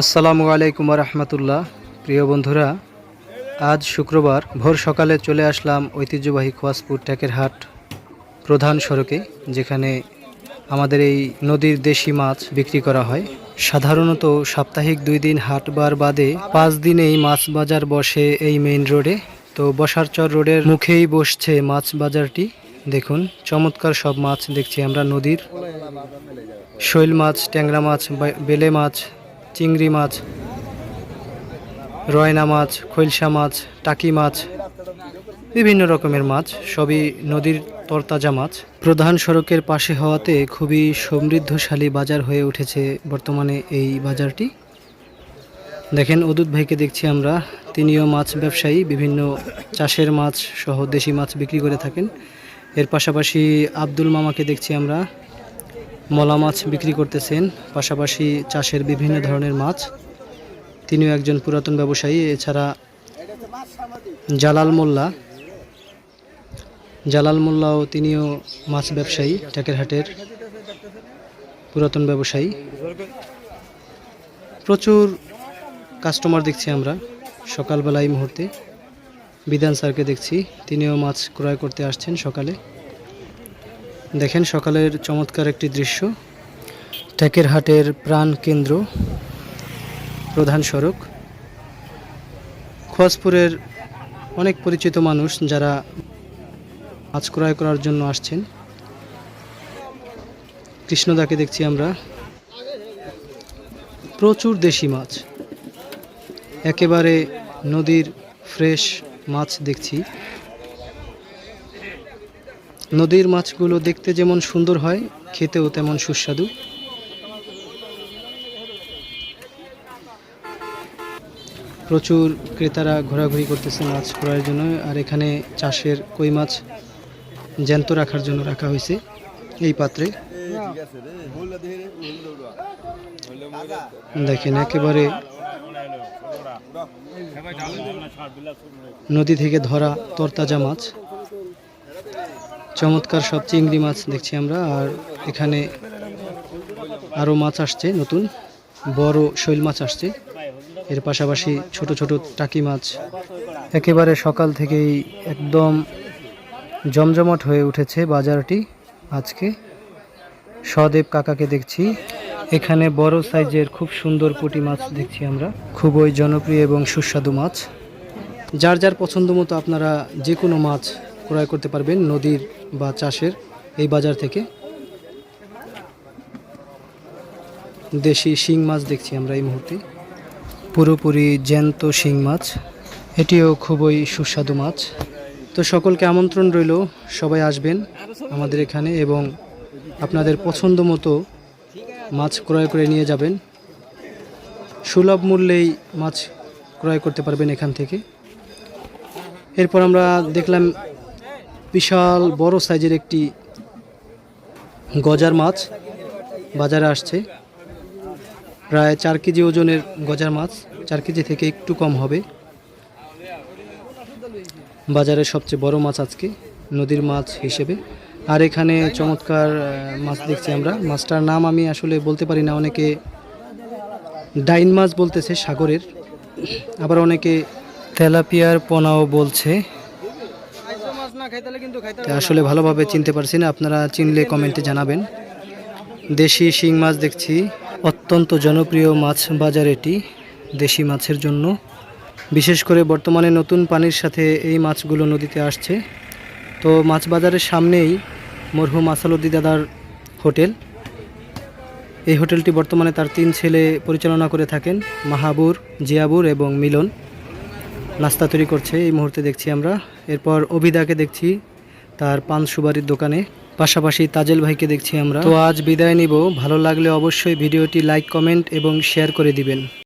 আসসালামু আলাইকুম রহমতুল্লাহ প্রিয় বন্ধুরা, আজ শুক্রবার ভোর সকালে চলে আসলাম ঐতিহ্যবাহী খোয়াজপুর ট্যাকের হাট প্রধান সড়কে, যেখানে আমাদের এই নদীর দেশি মাছ বিক্রি করা হয়। সাধারণত সাপ্তাহিক দুই দিন হাটবার বাদে পাঁচ দিনেই মাছ বাজার বসে এই মেইন রোডে তো বসারচর রোডের মুখেই বসছে মাছ বাজারটি। দেখুন, চমৎকার সব মাছ দেখছি আমরা নদীর। শৈল মাছ, ট্যাংরা মাছ বেলে মাছ চিংড়ি মাছ, রয়না মাছ, খৈলসা মাছ, টাকি মাছ, বিভিন্ন রকমের মাছ, সবই নদীর তরতাজা মাছ। প্রধান সড়কের পাশে হওয়াতে খুবই সমৃদ্ধশালী বাজার হয়ে উঠেছে বর্তমানে এই বাজারটি। দেখেন, অদূত ভাইকে দেখছি আমরা। তিনিও মাছ ব্যবসায়ী, বিভিন্ন চাষের মাছ সহ দেশি মাছ বিক্রি করে থাকেন। এর পাশাপাশি আব্দুল মামাকে দেখছি আমরা। মলা মাছ বিক্রি করতেছেন, পাশাপাশি চাষের বিভিন্ন ধরনের মাছ। তিনিও একজন পুরাতন ব্যবসায়ী, এছাড়া জালাল মোল্লা। জালাল মোল্লাও তিনিও মাছ ব্যবসায়ী টাকেরহাটের পুরাতন ব্যবসায়ী। প্রচুর কাস্টমার দেখছি আমরা, সকালবেলা এই মুহূর্তে। বিধান স্যারকে দেখছি, তিনিও মাছ ক্রয় করতে আসছেন সকালে। দেখেন সকালের চমৎকার একটি দৃশ্য। ট্যাকের হাটের প্রাণ কেন্দ্র, প্রধান সড়ক। খোয়াজপুরের অনেক পরিচিত মানুষ যারা মাছ ক্রয় করার জন্য আসছেন। কৃষ্ণদাকে দেখছি আমরা। প্রচুর দেশি মাছ। একেবারে নদীর ফ্রেশ মাছ দেখছি। নদীর মাছগুলো দেখতে যেমন সুন্দর হয়, খেতেও তেমন সুস্বাদু। প্রচুর ক্রেতারা ঘোরাঘুরি করতেছে মাছ ক্রয়ের জন্য, আর এখানে চাষের কই মাছ জ্যান্ত রাখার জন্য রাখা হয়েছে এই পাত্রে। দেখেন, একেবারে নদী থেকে ধরা তরতাজা মাছ। চমৎকার সব চিংড়ি মাছ দেখছি আমরা, আর এখানে আরও মাছ আসছে নতুন, বড় শৈল মাছ আসছে। এর পাশাপাশি ছোট ছোট টাকি মাছ। একেবারে সকাল থেকেই একদম জমজমাট হয়ে উঠেছে বাজারটি আজকে। সদেব কাকাকে দেখছি। এখানে বড় সাইজের খুব সুন্দর পুঁটি মাছ দেখছি আমরা। খুবই জনপ্রিয় এবং সুস্বাদু মাছ। যার যার পছন্দ মতো আপনারা যে কোনো মাছ ক্রয় করতে পারবেন নদীর বা চাষের এই বাজার থেকে। দেশি শিং মাছ দেখছি আমরা এই মুহূর্তে। পুরোপুরি জ্যান্ত শিং মাছ। এটিও খুবই সুস্বাদু মাছ। তো সকলকে আমন্ত্রণ রইল, সবাই আসবেন আমাদের এখানে এবং আপনাদের পছন্দ মতো মাছ ক্রয় করে নিয়ে যাবেন। সুলভ মূল্যেই মাছ ক্রয় করতে পারবেন এখান থেকে। এরপর আমরা দেখলাম বিশাল বড় সাইজের একটি গজার মাছ বাজারে আসছে। প্রায় চার কেজি ওজনের গজার মাছ, চার কেজি থেকে একটু কম হবে। বাজারের সবচেয়ে বড় মাছ আজকে, নদীর মাছ হিসেবে। আর এখানে চমৎকার মাছ দেখছি আমরা। মাছটার নাম আমি আসলে বলতে পারি না। অনেকে ডাইন মাছ বলতেছে, সাগরের। আবার অনেকে তেলাপিয়ার পোনাও বলছে। আসলে ভালোভাবে চিনতে পারছি না, আপনারা চিনলে কমেন্টে জানাবেন। দেশি শিং মাছ দেখছি, অত্যন্ত জনপ্রিয় মাছ বাজার এটি, দেশি মাছের জন্য। বিশেষ করে বর্তমানে নতুন পানির সাথে এই মাছগুলো নদীতে আসছে। তো মাছ বাজারের সামনেই মরহুম আসালুদ্দি দাদার হোটেল। এই হোটেলটি বর্তমানে তার তিন ছেলে পরিচালনা করে থাকেন, মাহাবুর, জিয়াবুর এবং মিলন। নাস্তা তৈরি করছে, এই মুহূর্তে দেখছি আমরা। এরপর অভিদাকে দেখছি তার পান সুবারির দোকানে। পাশাপাশি তাজেল ভাইকে দেখছি আমরা। তো আজ বিদায় নিব। ভালো লাগলে অবশ্যই ভিডিওটি লাইক, কমেন্ট এবং শেয়ার করে দিবেন।